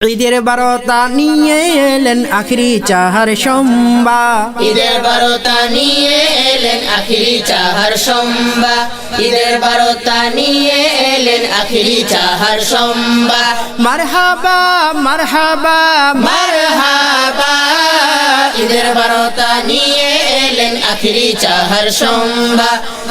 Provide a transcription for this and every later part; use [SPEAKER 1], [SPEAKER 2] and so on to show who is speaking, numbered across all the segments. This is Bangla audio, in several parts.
[SPEAKER 1] ঈদের বারতা নিয়ে এলেন আখরি চাহার সম্বা।
[SPEAKER 2] ঈদের বারোতা নিয়ে এলেন আখরি চাহার সম্বা। ঈদের বারোতা নিয়ে এলেন আখরি চাহার সম্বা।
[SPEAKER 1] মারহাবা মারহাবা
[SPEAKER 2] মারহাবা। ঈদের বারোতা নিয়ে এলেন আখিরি চাহার সম্বা।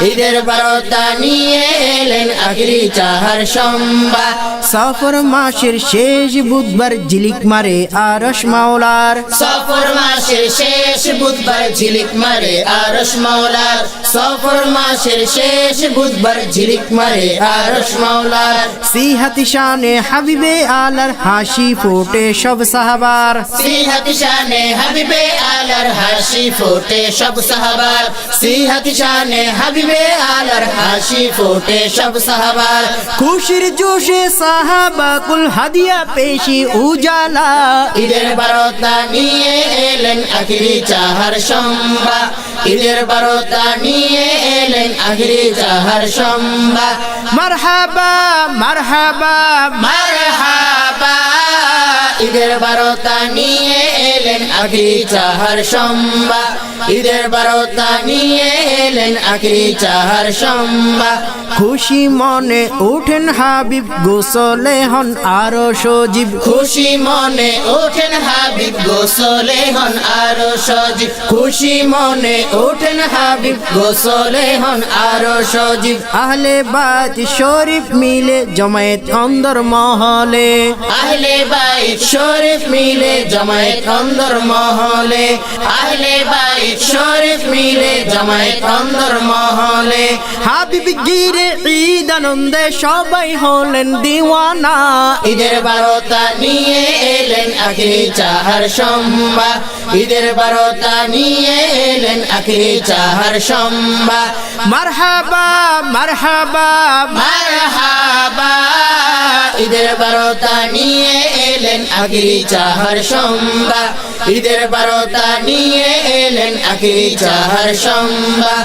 [SPEAKER 2] ঈদের বারোতা নিয়ে এলেন আখিরি চাহার সম্বা।
[SPEAKER 1] সফর মাসের শেষ বুধবার ঝিলিক মারে আরস মাওলার।
[SPEAKER 2] সফর মাসের শেষ বুধবার ঝিলিক মারে আরস মাওলার। সফর মাসের শেষ বুধবার ঝিলিক মারে আরস মাওলার।
[SPEAKER 1] সিহাতি শানে হাবিবে আলার হাসি ফোটে সব সাহাবার।
[SPEAKER 2] সিহাতি শানে হাবিবে আলার হাসি ফোটে সব সাহাবার। সিহাতি শানে হাবিবে আলার হাসি ফোটে সব সাহাবার।
[SPEAKER 1] খুশির জোশে সাহাবা কুল হাদিয়া পেশি উজালা।
[SPEAKER 2] ঈদের বারোতা নিয়ে এলেন আখিরি চাহার সম্বা। ঈদের বারোতা নিয়ে এলেন আখিরি চাহার সম্বা।
[SPEAKER 1] মারহাবা মারহাবা।
[SPEAKER 2] মারহাবা ঈদের বারোতা নিয়ে এলেন আকি চাহার সম্বা। ঈদের বারোতা নিয়ে এলেন আকি চাহার সম্বা।
[SPEAKER 1] খুশি মনে উঠেন হাবিব গোসলে হন আরও সজীব।
[SPEAKER 2] খুশি মনে ওঠেন হাবিব গোসলে হন আরও সজীব। খুশি মনে ওঠেন হাবিব গোসলে হন আরও সজীব।
[SPEAKER 1] আহলে বাত শরীফ মিলে জমায়েত অন্দর মহলে।
[SPEAKER 2] আহলে বাইত শরীফ মিলে জমায়েত অন্দর মহলে। আহলে বাইত শরীফ মিলে জমায়েত অন্দর মহলে।
[SPEAKER 1] হাবিব গিরে ঈদ আনন্দে সবাই হলেন দিওয়ানা।
[SPEAKER 2] ঈদের বারোতা নিয়ে এলেন আখিরি চাহার সম্বা। ঈদের বারোতা নিয়ে এলেন আখিরি চাহার সম্বা।
[SPEAKER 1] মারহাবা মারহাবা।
[SPEAKER 2] মারহাবা। ঈদের বারোতা নিয়ে আখিরি চাহার সম্বা। ঈদের বারোতা নিয়ে এলেন আখিরি চাহার সম্বা।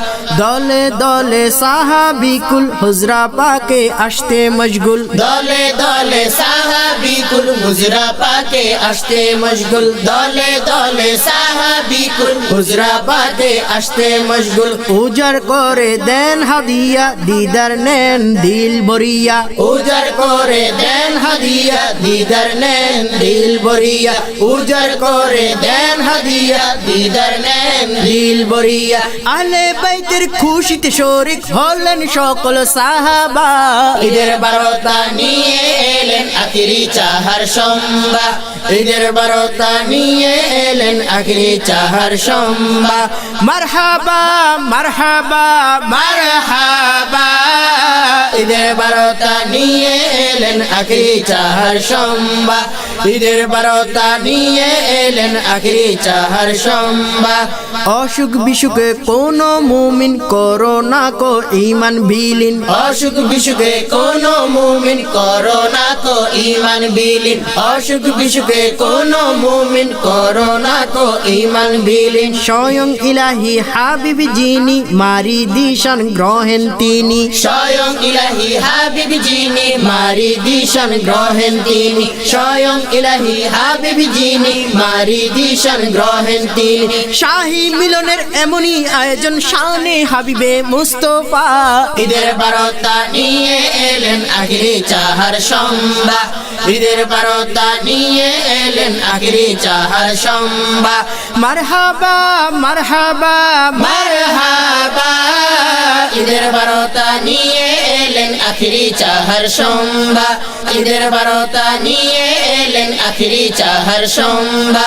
[SPEAKER 1] দলে দলে সাহাবিকুল হুজরা পাকে আসতে মশগুল।
[SPEAKER 2] দলে দলে সাহাবিকুল হুজরা পাকে আসতে মশগুল। দলে দলে সাহাবিকুল হুজরা পাকে আসতে মশগুল।
[SPEAKER 1] উজার করে দেন হাদিয়া দিদার নেন দিল বরিয়া।
[SPEAKER 2] উজার করে দেন হাদিয়া দিদার নেন দিল বরিয়া উজার করে দেন হাদিয়া। দিদার নেন দিল বরিয়া
[SPEAKER 1] আলে বাইতের খুশিতে শরিক হলেন সকল সাহাবা।
[SPEAKER 2] ঈদের বারতা নিয়ে এলেন আখিরি চাহার সম্বা ঈদের বারোতা নিয়ে এলেন আখিরি চাহার সম্বা।
[SPEAKER 1] মারহাবা মারহাবা
[SPEAKER 2] মারহাবা। ঈদের বারোতা নিয়ে এলেন আখিরি চাহার সম্বা। ঈদের বারোতা নিয়ে এলেন আখিরি চাহার সম্বা।
[SPEAKER 1] অসুখ বিসুখে কোন মুমিন করোনা কো ইমান বিলীন।
[SPEAKER 2] অসুখ বিসুখে কোন মুমিন করোনা কো ইমান বিলীন। অসুখ বিসুখে কোন মুমিন করোনা কো ইমান বিলীন।
[SPEAKER 1] স্বয়ং ইলাহি হাবিব যিনি মারি দিশান গ্রহেন তিনি।
[SPEAKER 2] স্বয়ং ইলাহি হাবিব যিনি মারি দিশান গ্রহেন তিনি। স্বয়ং ইলাহি হাবিব যিনি মারি দিশান গ্রহেন তিনি।
[SPEAKER 1] শাহী মিলনের এমনই আয়োজন শানে হাবিবে মুস্তফা।
[SPEAKER 2] ঈদের বারোতা নিয়ে এলেন আখিরি চাহার সম্বা। ঈদের বারোতা নিয়ে এলেন আখিরি চাহার সম্বা।
[SPEAKER 1] মারহাবা মারহাবা
[SPEAKER 2] মারহাবা। ঈদের বারোতা নিয়ে এলেন আখিরি চাহার সম্বা ঈদের বারোতা নিয়ে এলেন আখিরি চাহার সম্বা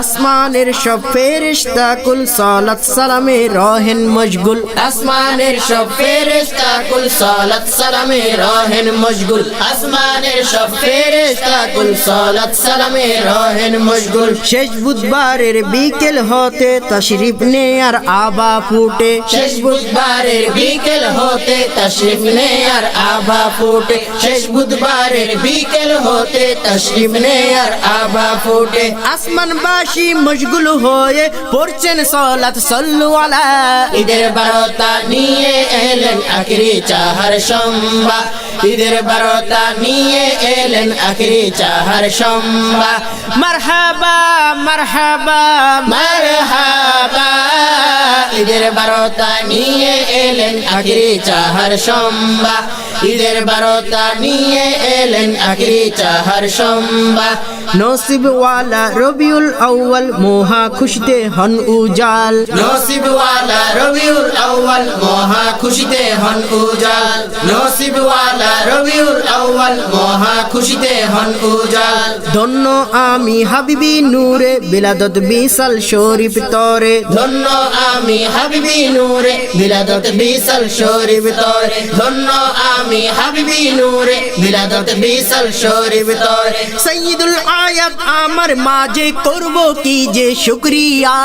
[SPEAKER 1] আসমানের সব ফেরিস্তা কুল সালাত সালামে রহেন মশগুল।
[SPEAKER 2] আসমানের সব ফেরেশতা কুল সালাত সালামে রহেন মশগুল। আসমানের সব ফেরেশতা কুল সালাত সালামে রহেন মশগুল।
[SPEAKER 1] শেষ বুধবারের বিকেল হতে তশরিফ নে আর আবা ফুটে।
[SPEAKER 2] শেষ বুধবারের বিকেল হতে তশরিফ নে আর আবা ফুটে। শেষ বুধবারের বিকেল হতে তশরিফ নে আর আবা ফুটে।
[SPEAKER 1] আসমানবাসী মশগুল হয়ে পড়ছেন সলাত সল্লু আলা।
[SPEAKER 2] ঈদের বারতা নিয়ে এলেন আখিরি চাহার সম্বা। ঈদের বারোটা নিয়ে এলেন আখরি চাহার সম্বা।
[SPEAKER 1] মারহাবা মারহাবা।
[SPEAKER 2] মারহাবা। ঈদের বারোটা নিয়ে এলেন আখরি চাহার সম্বা। ঈদের বারোটা নিয়ে এলেন আখরি চাহার সম্বা।
[SPEAKER 1] নসিবওয়ালা রবিউল আউয়াল মহা খুশিতে হন উজাল।
[SPEAKER 2] নসিবওয়ালা রবিউল আউয়াল মহা খুশিতে হন উজাল। নসিবওয়ালা রবিউল আউয়াল মহা খুশিতে হন উজাল।
[SPEAKER 1] ধন্য আমি হাবিবি নূরে বিলাদত বিশাল শরীফ তরে।
[SPEAKER 2] ধন্য আমি হাবিবি নূরে বিলাদত বিশাল শরীফ তরে। ধন্য আমি হাবিবি নূরে বিলাদত বিশাল শরীফ তরে।
[SPEAKER 1] সৈয়দুল আয়াত আমার মাঝে করব কি যে শুক্রিয়া?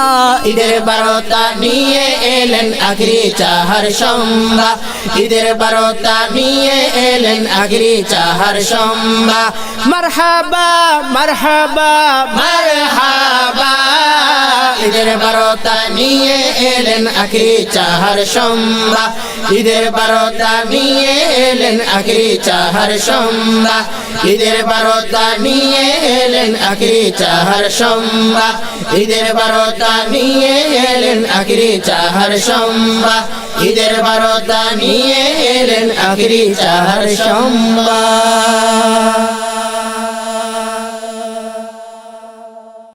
[SPEAKER 2] ঈদের বারোতা নিয়ে এলেন আখরি চাহার সম্বা। ঈদের বারোতা নিয়ে এলেন আখরি চাহার সম্বা।
[SPEAKER 1] মারহাবা মারহাবা।
[SPEAKER 2] মারহাবা। ঈদের বারোটা নিয়ে এলেন আখরি চাহার সম্বা ঈদের বারোটা নিয়ে এলেন আখরি চাহার সম্বা ঈদের বারোটা নিয়ে এলেন আখরি চাহার সম্বা ঈদের বারোটা নিয়ে এলেন আখরি চাহার সম্বা ঈদের বারোটা নিয়ে এলেন আখরি চাহার সম্বা